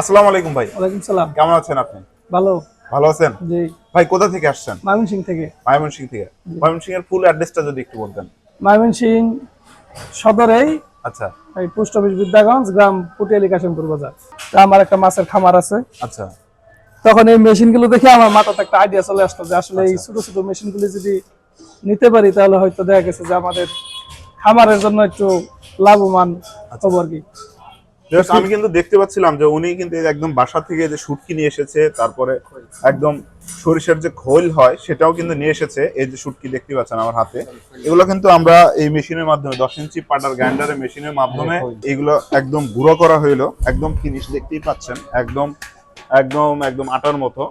আসসালামু আলাইকুম ভাই। ওয়ালাইকুম সালাম। কেমন আছেন আপনি? ভালো। ভালো আছেন? জি। ভাই কোথা থেকে আসছেন? ময়মনসিং থেকে। ময়মনসিং থেকে। ময়মনসিং এর ফুল অ্যাড্রেসটা যদি একটু বলতেন। ময়মনসিং সদরেই আচ্ছা। এই পোস্ট অফিস বিদ্যাগঞ্জ গ্রাম পুটিয়ালি কাশিমপুর বাজার। তা আমার একটা মাছের খামার আছে। আচ্ছা। তখন এই মেশিনগুলো দেখে আমার মাথাতে একটা আইডিয়া চলে আসতো যে আসলে এই ছোট ছোট মেশিনগুলো যদি নিতে পারি তাহলে হয়তো দেখা গেছে যে আমাদের খামারের জন্য একটু লাভবান হব আর কি। আমি কিন্তু দেখতে পাচ্ছিলাম যে উনি কিন্তু একদম বাসা থেকে যে শুটকি নিয়ে এসেছে তারপরে একদম সরিষার যে খোল হয় সেটাও কিন্তু নিয়ে এসেছে এই যে শুটকি দেখতে পাচ্ছেন আমার হাতে। এগুলো কিন্তু আমরা এই মেশিনের মাধ্যমে দশ ইঞ্চি পাটার গ্রাইন্ডারের মেশিনের মাধ্যমে এগুলো একদম গুঁড়ো করা হইল। একদম ফিনিশ দেখতেই পাচ্ছেন একদম একদম একদম আটার মতো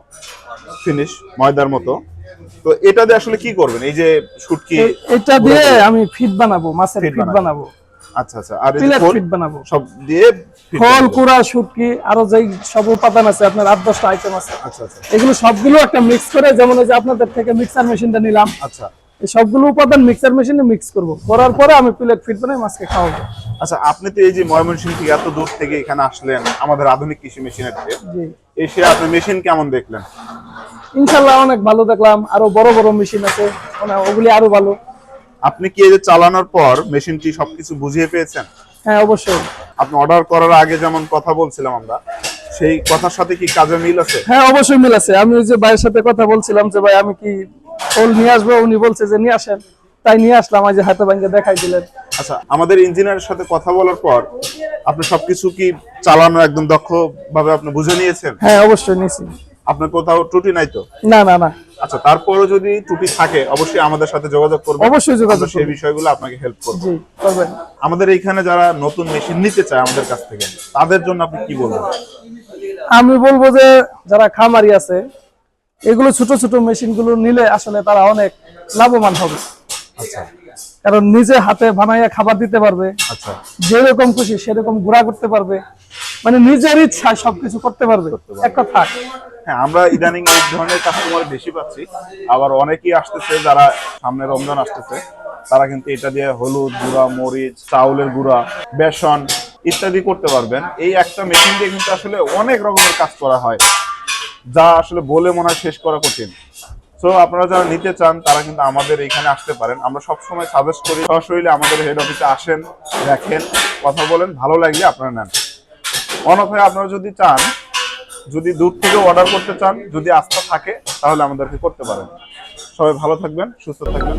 ফিনিশ ময়দার মতো। তো এটা দিয়ে আসলে কি করবেন? এই যে শুটকি এটা দিয়ে আমি ফিট বানাবো মাছের ফিট ফিট বানাবো। আচ্ছা আচ্ছা। আর ফিট বানাবো। সব দিয়ে ফল কুড়া শুটকি আরও যেই সব উপাদান আছে আপনার আট দশটা আইটেম আছে। আচ্ছা আচ্ছা। এগুলো সবগুলো একটা মিক্স করে যেমন যে আপনাদের থেকে মিক্সার মেশিনটা নিলাম। আচ্ছা। এই সবগুলো উপাদান মিক্সার মেশিনে মিক্স করব। করার পরে আমি প্লেট ফিট বানাই মাছকে খাওয়াবো। আচ্ছা আপনি তো এই যে ময়মনসিংহ থেকে এত দূর থেকে এখানে আসলেন আমাদের আধুনিক কৃষি মেশিনের জি। এসে আপনি মেশিন কেমন দেখলেন? ইনশাল্লাহ অনেক ভালো দেখলাম। আরও বড় বড় মেশিন আছে। মানে ওগুলি আরও ভালো। আপনি কি এই যে চালানোর পর মেশিনটি সবকিছু বুঝিয়ে পেয়েছেন? হ্যাঁ অবশ্যই। আপনি অর্ডার করার আগে যেমন কথা বলছিলাম আমরা সেই কথার সাথে কি কাজে মিল আছে? হ্যাঁ অবশ্যই মিল আছে। আমি ওই যে ভাইয়ের সাথে কথা বলছিলাম যে ভাই আমি কি ফল নিয়ে আসব? উনি বলছে যে নিয়ে আসেন। তাই নিয়ে আসলাম আজ হাতে ভাঙ্গে দেখাই দিলেন। আচ্ছা আমাদের ইঞ্জিনিয়ারের সাথে কথা বলার পর আপনি সবকিছু কি চালানো একদম দক্ষ ভাবে আপনি বুঝে নিয়েছেন? হ্যাঁ অবশ্যই নিয়েছি। আপনার কোথাও ত্রুটি নাই তো? না না না। আচ্ছা তারপরও যদি ত্রুটি থাকে অবশ্যই আমাদের সাথে যোগাযোগ করবেন। অবশ্যই যোগাযোগ সেই বিষয়গুলো আপনাকে হেল্প করব। জি করবেন। আমাদের এইখানে যারা নতুন মেশিন নিতে চায় আমাদের কাছ থেকে তাদের জন্য আপনি কি বলবেন? আমি বলব যে যারা খামারি আছে এগুলো ছোট ছোট মেশিনগুলো নিলে আসলে তারা অনেক লাভবান হবে। আচ্ছা। কারণ নিজে হাতে বানাইয়া খাবার দিতে পারবে। আচ্ছা। যেরকম খুশি সেরকম ঘোরা করতে পারবে। মানে নিজের ইচ্ছায় সবকিছু করতে পারবে। এক থাক হ্যাঁ আমরা ইদানিং এই ধরনের কাস্টমার বেশি পাচ্ছি। আবার অনেকেই আসতেছে যারা সামনে রমজান আসতেছে, তারা কিন্তু এটা দিয়ে হলুদ গুঁড়া, মরিচ, চাউলের গুঁড়া, বেসন ইত্যাদি করতে পারবেন। এই একটা মেশিন দিয়ে কিন্তু আসলে অনেক রকমের কাজ করা হয়, যা আসলে বলে মনে হয় শেষ করা কঠিন। সো আপনারা যারা নিতে চান, তারা কিন্তু আমাদের এখানে আসতে পারেন। আমরা সবসময় সাজেস্ট করি, সরাসরি আমাদের হেড অফিসে আসেন, দেখেন, কথা বলেন, ভালো লাগলে আপনারা নেন। অনথায় আপনারা যদি চান যদি দূর থেকে অর্ডার করতে চান, যদি আস্থা থাকে, তাহলে আমাদেরকে করতে পারেন সবাই ভালো থাকবেন, সুস্থ থাকবেন।